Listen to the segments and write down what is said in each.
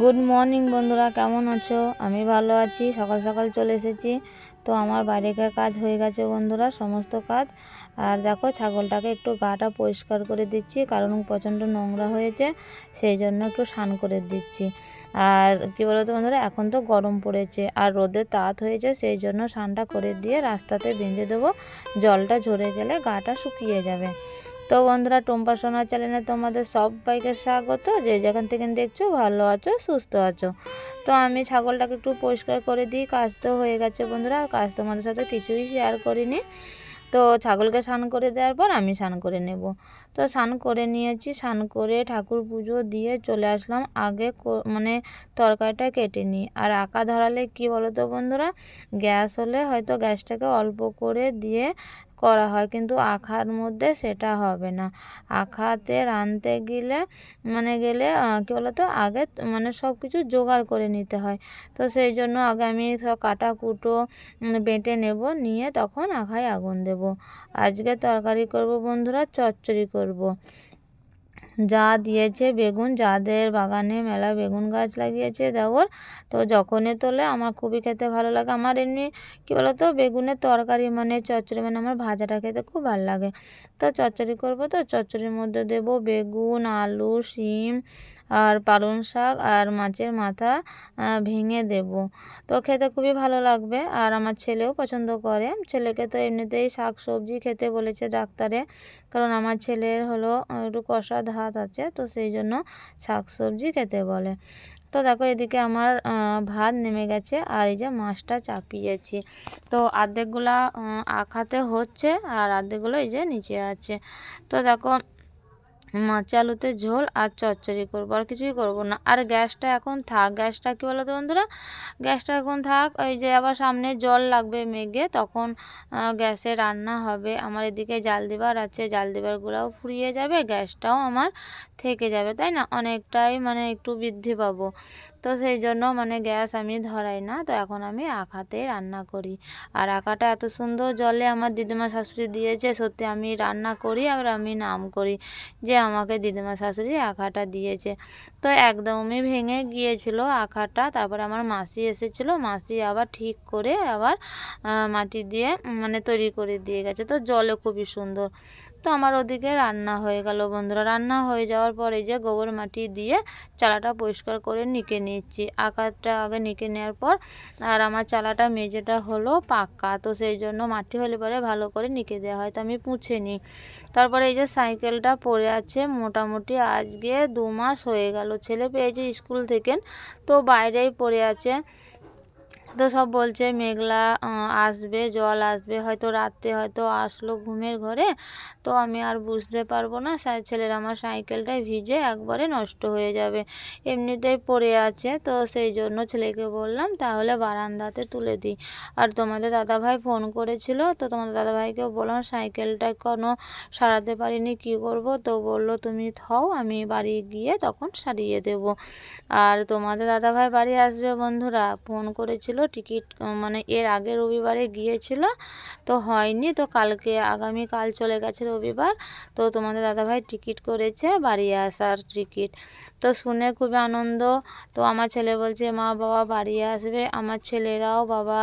Good morning বন্ধুরা, কেমন আছো? আমি ভালো আছি, সকাল সকাল চলে এসেছি। তো আমার বাইরেকার কাজ হয়ে গেছে বন্ধুরা, সমস্ত কাজ। আর দেখো, ছাগলটাকে একটু গাটা পরিষ্কার করে দিচ্ছি, কারণ প্রচণ্ড নোংরা হয়েছে, সেই জন্য একটু স্নান করে দিচ্ছি। আর কী বলতো বন্ধুরা, এখন তো গরম পড়েছে, আর রোদের তাঁত হয়েছে, সেই জন্য স্নানটা করে দিয়ে রাস্তাতে বেঁধে দেবো। জলটা ঝরে গেলে গাটা শুকিয়ে যাবে। তো বন্ধুরা, টম্পা সোনার চ্যানেলে তোমাদের সবাইকে স্বাগত। যে যেখান থেকে দেখছ, ভালো আছো, সুস্থ আছো। তো আমি ছাগলটাকে একটু পরিষ্কার করে দিই, কাজ তো হয়ে গেছে বন্ধুরা, কাজ তোমাদের সাথে কিছুই শেয়ার করিনি। তো ছাগলকে স্নান করে দেওয়ার পর আমি স্নান করে নেব। তো স্নান করে নিয়েছি, স্নান করে ঠাকুর পুজো দিয়ে চলে আসলাম। আগে মানে তরকারিটা কেটে নিই। আর আঁকা ধরালে কি বলো তো বন্ধুরা, গ্যাস হলে হয়তো গ্যাসটাকে অল্প করে দিয়ে করা হয়, কিন্তু আখার মধ্যে সেটা হবে না। আখাতে রাঁধতে গেলে মানে গেলে কী বলতো, আগে মানে সব কিছু জোগাড় করে নিতে হয়। তো সেই জন্য আগে আমি সব কাটা কুটো বেটে নেব, নিয়ে তখন আখায় আগুন দেবো। আজকে তরকারি করব বন্ধুরা, চচ্চড়ি করব। যা দিয়েছে বেগুন, যাদের বাগানে মেলা বেগুন গাছ লাগিয়েছে, দেওর। তো যখনই তোলে আমার খুবই খেতে ভালো লাগে। আমার এমনি, কী বলতো, বেগুনের তরকারি মানে চচ্চড়ি মানে আমার ভাজাটা খেতে খুব ভালো লাগে। তো চচ্চড়ি করব তো, চচ্চড়ির মধ্যে দেব বেগুন, আলু, শিম আর পালং শাক আর মাছের মাথা ভেঙে দেব। তো খেতে খুবই ভালো লাগবে। আর আমার ছেলেও পছন্দ করে। ছেলেকে তো এমনিতেই শাক সবজি খেতে বলেছে ডাক্তারে। কারণ আমার ছেলের হলো একটু কষা ধাত আছে, তো সেই জন্য শাক সবজি খেতে বলে। তো দেখো এদিকে আমার ভাত নেমে গেছে আর এই যে মাছটা চাপিয়েছি। তো আর্ধেকগুলা আখাতে হচ্ছে আর অর্ধেকগুলো এই যে নিচে আছে। তো দেখো মাছ আলুতে ঝোল আর চচ্চড়ি করব আর কিছুই করব না। আর গ্যাসটা এখন থাক, গ্যাসটা কী বলো তো বন্ধুরা? গ্যাসটা এখন থাক ওই যে আবার সামনে জল লাগবে মেঘে, তখন গ্যাসে রান্না হবে। আমার এদিকে জাল দেবার আছে জাল দেবারগুলোও ফুরিয়ে যাবে, গ্যাসটাও আমার থেকে যাবে, তাই না? অনেকটাই মানে একটু বৃদ্ধি পাবো। তো সেই জন্য মানে গ্যাস আমি ধরাই না। তো এখন আমি আখাতে রান্না করি। আর আঁকাটা এত সুন্দর জলে আমার দিদিমা শাশুড়ি দিয়েছে, সত্যি আমি রান্না করি আর আমি নাম করি যে আমাকে দিদিমা শাশুড়ি আঁকাটা দিয়েছে। তো একদমই ভেঙে গিয়েছিল আঁকাটা তারপর আমার মাসি এসেছিল, মাসি আবার ঠিক করে আবার মাটি দিয়ে মানে তৈরি করে দিয়ে গেছে। তো জলে খুবই সুন্দর। তো আমার ওদিকে রান্না হয়ে গেল বন্ধুরা। রান্না হয়ে যাওয়ার পরে যে গোবর মাটি দিয়ে চালাটা পরিষ্কার করে নিকে নিচ্ছি। আকারটা আগে নিকে নেওয়ার পর আর আমার চালাটা মেঝেটা হলো পাক্কা তো সেই জন্য মাটি হলে পরে ভালো করে নিকে দেওয়া হয়, তো আমি পুছে নিই। তারপরে এই যে সাইকেলটা পড়ে আছে মোটামুটি আজকে দু মাস হয়ে গেল। ছেলে পেয়েছে স্কুল থেকে, তো বাইরেই পড়ে আছে। তো সব বলছে, মেঘলা আসবে, জল আসবে, হয়তো রাত্রে হয়তো আসলো ঘুমের ঘরে। তো আমি আর বুঝতে পারব না ছেলের আমার সাইকেলটাই ভিজে একবারে নষ্ট হয়ে যাবে। এমনিতেই পড়ে আছে, তো সেই জন্য ছেলেকে বললাম, তাহলে বারান্দাতে তুলে দিই আর তোমাদের দাদাভাই ফোন করেছিল, তো তোমাদের দাদাভাইকেও বললাম, সাইকেলটা কোনো সারাতে পারিনি, কি করব? তো বলল, তুমি থাও, আমি বাড়ি গিয়ে তখন সারিয়ে দেব। আর তোমাদের দাদাভাই বাড়ি আসবে বন্ধুরা, ফোন করেছিল টিকিট মানে এর আগে রবিবারে গিয়েছিল। তো হয়নি। তো কালকে আগামী কাল চলে গেছে রবিবার। তো তোমাদের দাদাভাই টিকিট করেছে, বাড়ি আসার টিকিট। তো শুনে খুবই আনন্দ। তো আমার ছেলে বলছে, মা, বাবা বাড়ি আসবে। আমার ছেলেরাও বাবা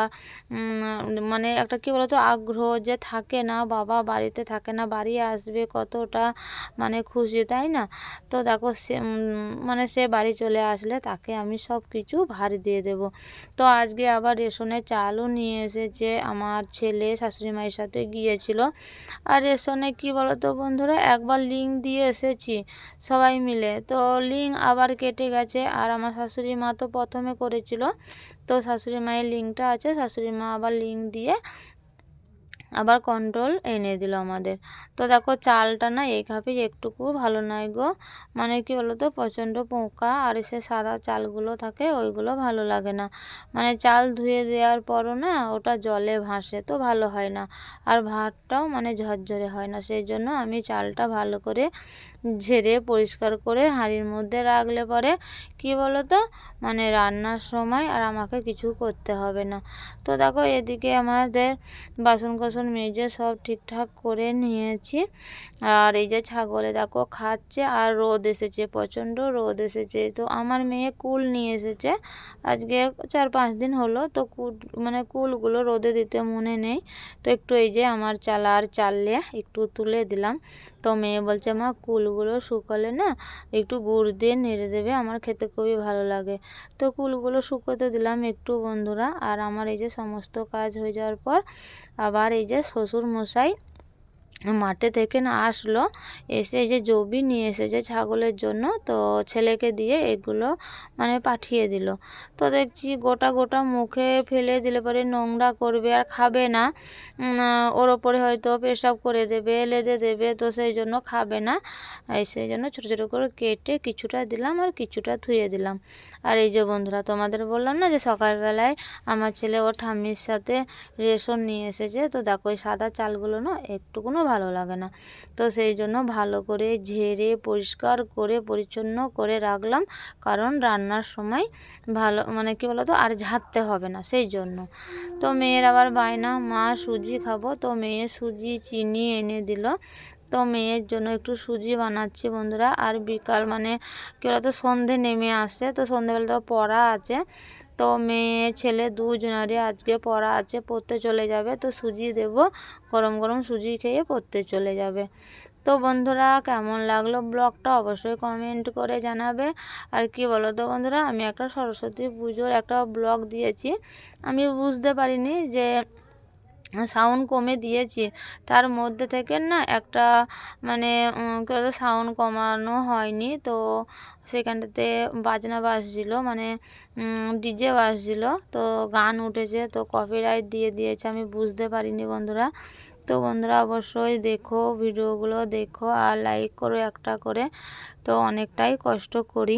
মানে একটা কী বলতো, আগ্রহ যে থাকে না, বাবা বাড়িতে থাকে না, বাড়ি আসবে কতটা মানে খুশি, তাই না? তো দেখো, সে মানে সে বাড়ি চলে আসলে তাকে আমি সব কিছু ভার দিয়ে দেব। তো আজকে আবার রেশনের চালও নিয়ে এসেছে আমার ছেলে শাশুড়ি মায়ের সাথে গিয়েছিল। আর রেশনে কি বলো তো বন্ধুরা, একবার লিঙ্ক দিয়ে এসেছি সবাই মিলে। তো লিঙ্ক আবার কেটে গেছে আর আমার শাশুড়ি মা তো প্রথমে করেছিল। তো শাশুড়ি মায়ের লিঙ্কটা আছে শাশুড়ি মা আবার লিঙ্ক দিয়ে আবার কন্ট্রোল এনে দিল আমাদের। তো দেখো চালটা না এই একটুকু ভালো নয় গো। মানে কি বলো তো প্রচণ্ড পোকা আর সে সাদা চালগুলো থাকে, ওইগুলো ভালো লাগে না। মানে চাল ধুয়ে দেওয়ার পরও না ওটা জলে ভাসে তো ভালো হয় না। আর ভাতটাও মানে ঝরঝরে হয় না। সেই জন্য আমি চালটা ভালো করে ঝেড়ে পরিষ্কার করে হাঁড়ির মধ্যে রাখলে পরে কি বলো তো মানে রান্নার সময় আর আমাকে কিছু করতে হবে না। তো দেখো এদিকে আমাদের বাসন কোসন মেজে সব ঠিকঠাক করে নিয়েছি। আর এই যে ছাগলে দেখো খাচ্ছে আর রোদ এসেছে, প্রচণ্ড রোদ এসেছে। তো আমার মেয়ে কুল নিয়ে এসেছে। আজকে চার পাঁচ দিন হলো তো কুল মানে কুলগুলো রোদে দিতে মনে নেই। তো একটু এই যে আমার চালার চাললে একটু তুলে দিলাম। তো মেয়ে বলছে, মা কুলগুলো শুকালে না একটু গুড় দিয়ে নেড়ে দেবে, আমার খেতে খুবই ভালো লাগে। তো কুলগুলো শুকোতে দিলাম একটু বন্ধুরা, আর আমার এই যে সমস্ত কাজ হয়ে যাওয়ার পর আবার এই যে শ্বশুর মশাই মাঠে থেকে না আসলো। এসে এই যে জবি নিয়ে এসেছে ছাগলের জন্য, তো ছেলেকে দিয়ে এগুলো মানে পাঠিয়ে দিল। তো দেখছি গোটা গোটা মুখে ফেলে দিলে পরে নোংরা করবে আর খাবে না। ওর ওপরে হয়তো পেশাব করে দেবে, লেদে দেবে, তো সেই জন্য খাবে না। সেই জন্য ছোটো ছোটো করে কেটে কিছুটা দিলাম আর কিছুটা ধুয়ে দিলাম। আর এই যে বন্ধুরা, তোমাদের বললাম না যে সকালবেলায় আমার ছেলে ওর ঠাম্মির সাথে রেশন নিয়ে এসেছে। তো দেখো ওই সাদা চালগুলো না একটুকুনও ভালো লাগে না। তো সেই জন্য ভালো করে ঝেড়ে, পরিষ্কার করে, পরিচ্ছন্ন করে রাখলাম। কারণ রান্নার সময় ভালো মানে কী বলো তো আর ঝাড়তে হবে না, সেই জন্য। তো মেয়ের আবার বায়না, মা সুজি খাব। তো মেয়ে সুজি, চিনি এনে দিল। তো মেয়ের জন্য একটু সুজি বানাচ্ছি বন্ধুরা। আর বিকাল মানে কী বলতো, সন্ধে নেমে আসে। তো সন্ধেবেলা তো পড়া আছে। তো মেয়ে, ছেলে দুজনারে আজকে পড়া আছে, পড়তে চলে যাবে। তো সুজি দেব, গরম গরম সুজি খেয়ে পড়তে চলে যাবে। তো বন্ধুরা, কেমন লাগল ব্লগটা অবশ্যই কমেন্ট করে জানাবে। আর কি বলো তো বন্ধুরা, আমি একটা সরস্বতী পুজোর একটা ব্লগ দিয়েছি। আমি বুঝতে পারিনি যে সাউন্ড কমে দিয়েছি। তার মধ্যে থেকে না একটা মানে সাউন্ড কমানো হয়নি। তো সেখানটাতে বাজনা বাজছিল মানে ডিজে বাজছিল। তো গান উঠেছে, তো কপিরাইট দিয়ে দিয়েছে। আমি বুঝতে পারিনি বন্ধুরা। তো বন্ধুরা অবশ্যই দেখো ভিডিওগুলো দেখো আর লাইক করো একটা করে। তো অনেকটাই কষ্ট করি।